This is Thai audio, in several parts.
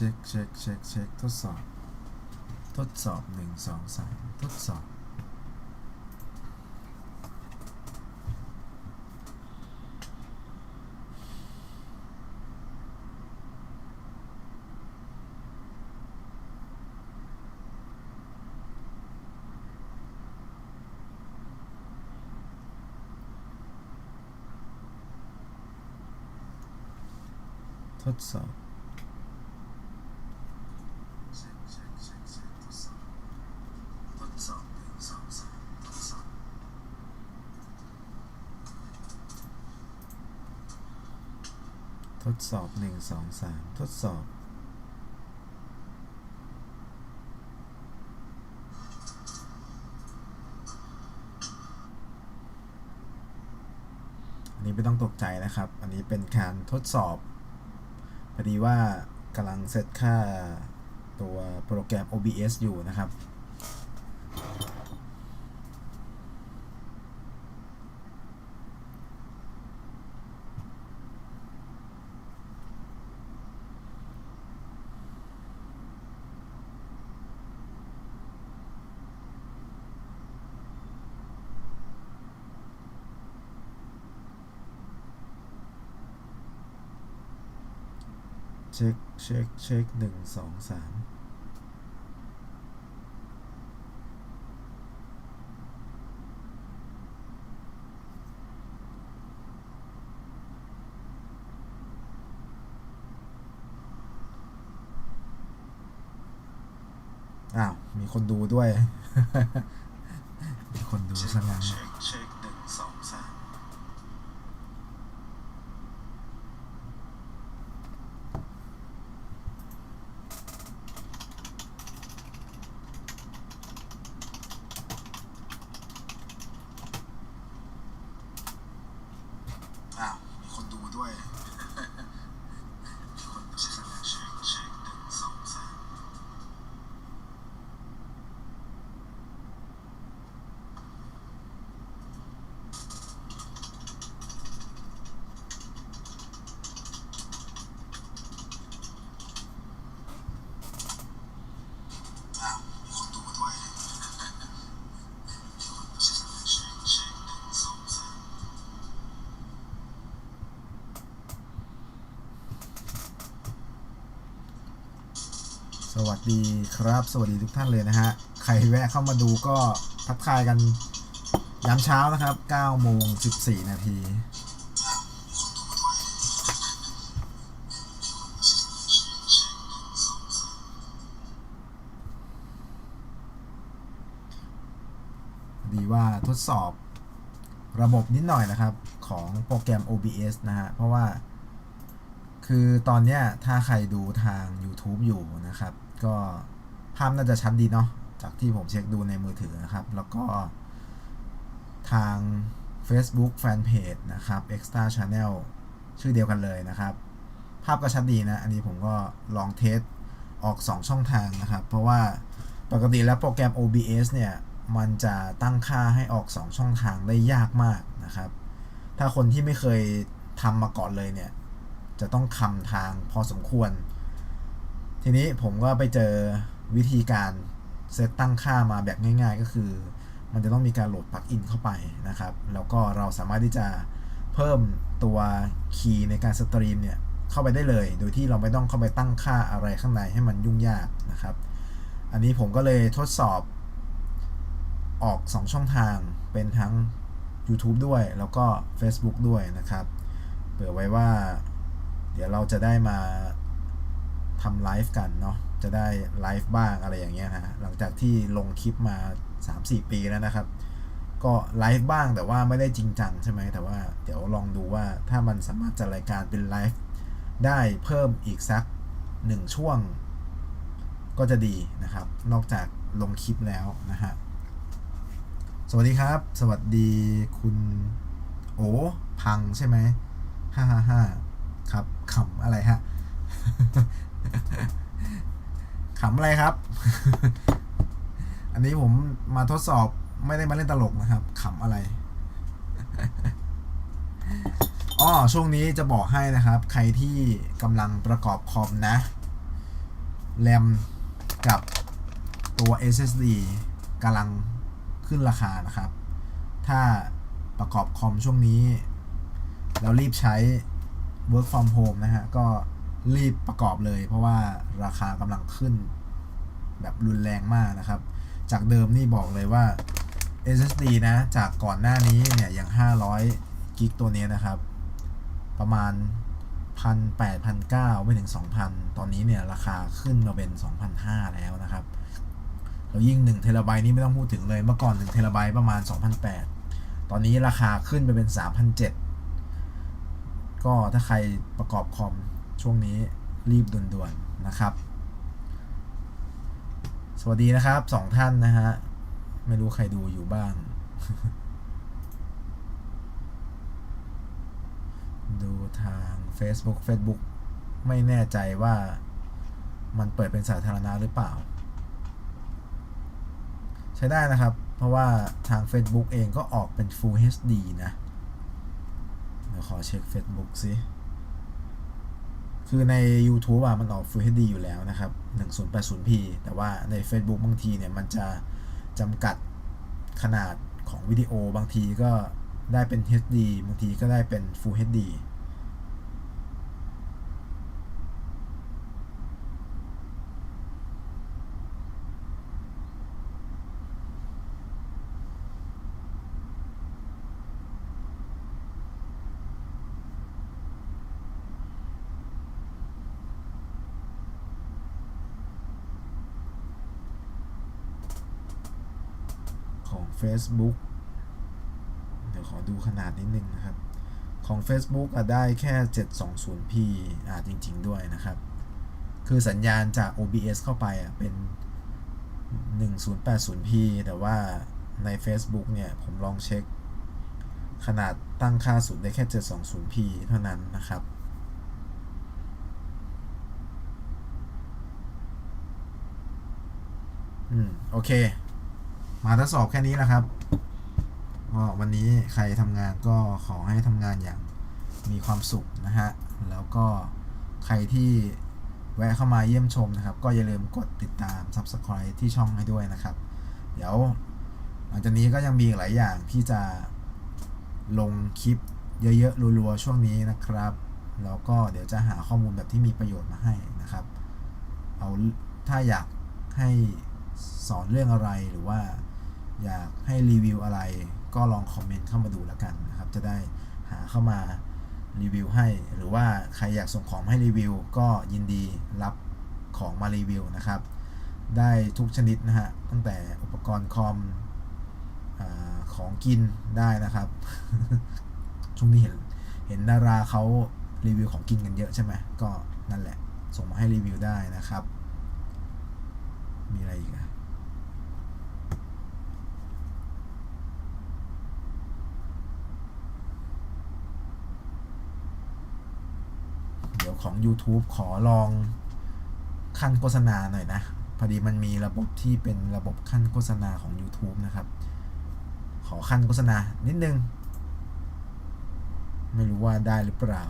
เช็คเช็คเช็คเช็คทดสอบ ทดสอบหนึ่งสองสามทดสอบ ทดสอบ ทดสอบหนึ่งสองสามทดสอบ ท ดสอบหนึ่งสองสามทดสอบ อันนี้ไม่ต้องตกใจนะครับ อันนี้เป็นการทดสอบ พอดีว่ากำลังเซตค่าตัวโปรแกรม OBS อยู่นะครับ ช็คเช็คเช็คหนึ่งสองสามอ้าว มีคนดูด้วย มีคนดูซะงั้นเช็คเช็คหนึ่งสองสาม อ้าว มี คนดูด้วย มีคนดูใช่ไหมเช็คเช็คหนึ่งสองสามอ้าว มีคนดูด้วย มีคนดูใช่ไหมเช็คเช็คหนึ่งสองสาม สดีครับ สวัสดีทุกท่านเลยนะฮะ ใครแวะเข้ามาดูก็ทักทายกันยามเช้านะครับ9โมง14 นาทีดีว่าทดสอบระบบนิดหน่อยนะครับ ของโปรแกรม OBS นะฮะ เพราะว่าคือตอนเนี้ยถ้าใครดูทาง YouTube อยู่นะครับ ก็ภาพน่าจะชัดดีเนาะจากที่ผมเช็คดูในมือถือนะครับ แล้วก็ทาง Facebook Fanpage นะครับ Extra Channel ชื่อเดียวกันเลยนะครับ ภาพก็ชัดดีนะ อันนี้ผมก็ลองเทสออก 2 ช่องทางนะครับ เพราะว่าปกติแล้วโปรแกรม OBS เนี่ย มันจะตั้งค่าให้ออก 2 ช่องทางได้ยากมากนะครับ ถ้าคนที่ไม่เคยทำมาก่อนเลยเนี่ย จะต้องคำทางพอสมควร ทีนี้ผมก็ไปเจอวิธีการเซตตั้งค่ามาแบบง่าย ๆ ก็คือ มันจะต้องมีการโหลดปลั๊กอินเข้าไปนะครับ แล้วก็เราสามารถที่จะเพิ่มตัวคีย์ในการสตรีมเนี่ยเข้าไปได้เลย โดยที่เราไม่ต้องเข้าไปตั้งค่าอะไรข้างในให้มันยุ่งยากนะครับ อันนี้ผมก็เลยทดสอบออก 2 ช่องทางเป็นทั้ง YouTube ด้วย แล้วก็ Facebook ด้วยนะครับ เผื่อไว้ว่า เดี๋ยวเราจะได้มา ทำไลฟ์กันเนาะจะได้ไลฟ์บ้างอะไรอย่างเงี้ยฮะหลังจากที่ลงคลิปมา 3-4 ปีแล้วนะครับ ก็ไลฟ์บ้างแต่ว่าไม่ได้จริงจังใช่ไหมแต่ว่าเดี๋ยวลองดูว่าถ้ามันสามารถจัดรายการเป็นไลฟ์ได้เพิ่มอีกสักหนึ่งช่วง ก็จะดีนะครับ นอกจากลงคลิปแล้วนะฮะสวัสดีครับ สวัสดีคุณโอพังใช่ไหมห้าห้าห้าครับขำอะไรฮะ ขำอะไรครับ อันนี้ผมมาทดสอบไม่ได้มาเล่นตลกนะครับขำอะไรอ๋อช่วงนี้จะบอกให้นะครับ ใครที่กำลังประกอบคอมนะแรมกับตัว SSD กำลังขึ้นราคานะครับ ถ้าประกอบคอมช่วงนี้แล้วรีบใช้ work from home นะฮะ ก็ รีบประกอบเลย เพราะว่าราคากำลังขึ้นแบบรุนแรงมากนะครับ จากเดิมนี่บอกเลยว่า SSD นะ จากก่อนหน้านี้เนี่ยอย่าง 500 กิกตัวนี้นะครับ ประมาณ 1 8 0 0 1,900 ไม่ถึง 2,000 ตอนนี้เนี่ย ราคาขึ้นมาเป็น 2,500 แล้วนะครับแล้วยิ่ง1เทราไบต์นี่ไม่ต้องพูดถึงเลย เมื่อก่อน1เทราไบต์ประมาณ 2,800 ตอนนี้ราคาขึ้นไปเป็น 3,700 ก็ถ้าใครประกอบคอม ช่วงนี้รีบด่วนๆนะครับ สวัสดีนะครับสองท่านนะฮะ ไม่รู้ใครดูอยู่บ้าง ดูทาง Facebook Facebook ไม่แน่ใจว่ามันเปิดเป็นสาธารณะหรือเปล่า ใช้ได้นะครับ เพราะว่าทาง Facebook เองก็ออกเป็น Full HD นะ เดี๋ยวขอเช็ค Facebook สิ คือใน YouTube อะมันออก Full HD อยู่แล้วนะครับ 1080p แต่ว่าใน Facebook บางทีเนี่ยมันจะจำกัดขนาดของวิดีโอ บางทีก็ได้เป็น HD บางทีก็ได้เป็น Full HD ของ Facebook เดี๋ยวขอดูขนาดนิดนึงนะครับ ของ Facebook อะได้แค่ 720p อ่าจริง ๆ ด้วยนะครับ คือสัญญาณจาก OBS เข้าไปอะเป็น 1080p แต่ว่าใน Facebook เนี่ยผมลองเช็ค ขนาดตั้งค่าสุดได้แค่ 720p เท่านั้นนะครับอืม โอเค มาทดสอบแค่นี้แหละครับก็วันนี้ใครทำงานก็ขอให้ทำงานอย่างมีความสุขนะฮะ แล้วก็ใครที่แวะเข้ามาเยี่ยมชมนะครับ ก็อย่าลืมกดติดตาม Subscribe ที่ช่องให้ด้วยนะครับ เดี๋ยวหลังจากนี้ก็ยังมีหลายอย่างที่จะลงคลิปเยอะๆรัวๆช่วงนี้นะครับ แล้วก็เดี๋ยวจะหาข้อมูลแบบที่มีประโยชน์มาให้นะครับ เอาถ้าอยากให้สอนเรื่องอะไรหรือว่า อยากให้รีวิวอะไร ก็ลองคอมเมนต์เข้ามาดูแล้วกันนะครับ จะได้หาเข้ามารีวิวให้ หรือว่าใครอยากส่งของให้รีวิว ก็ยินดีรับของมารีวิวนะครับ ได้ทุกชนิดนะฮะ ตั้งแต่อุปกรณ์คอมอของกินได้นะครับ ช่วงนี้เห็นเห็นดาราเขารีวิวของกินกันเยอะใช่ไหมก็นั่นแหละ ส่งมาให้รีวิวได้นะครับ มีอะไรอีกอะเดี๋ยวของ YouTube ขอลองขั้นโฆษณาหน่อยนะ พอดีมันมีระบบที่เป็นระบบขั้นโฆษณาของ YouTube นะครับ ขอขั้นโฆษณานิดนึง ไม่รู้ว่าได้หรือเปล่า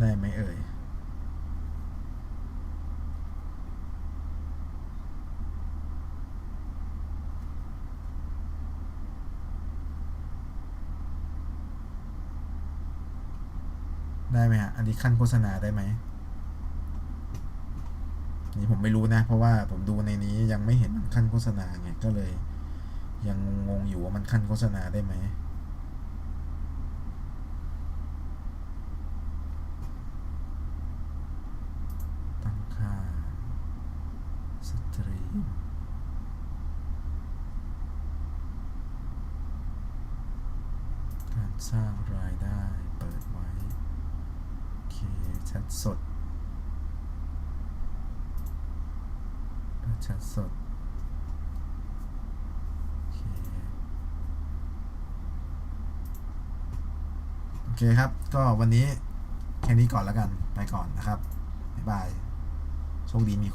ได้ไหมเอ่ย ได้ไหมฮะ อันนี้ขั้นโฆษณาได้ไหม นี่ผมไม่รู้นะ เพราะว่าผมดูในนี้ยังไม่เห็นมันขั้นโฆษณาไง ก็เลย ยังงงอยู่ว่ามันขั้นโฆษณาได้ไหม ตั้งค่า สตรีม การสร้างรายได้เปิดไว้ โอเคแชท สดเปิดแชทสดโอเคโอเคครับ ก็วันนี้แค่นี้ก่อนแล้วกัน ไปก่อนนะครับ บ๊ายบาย โชคดีมี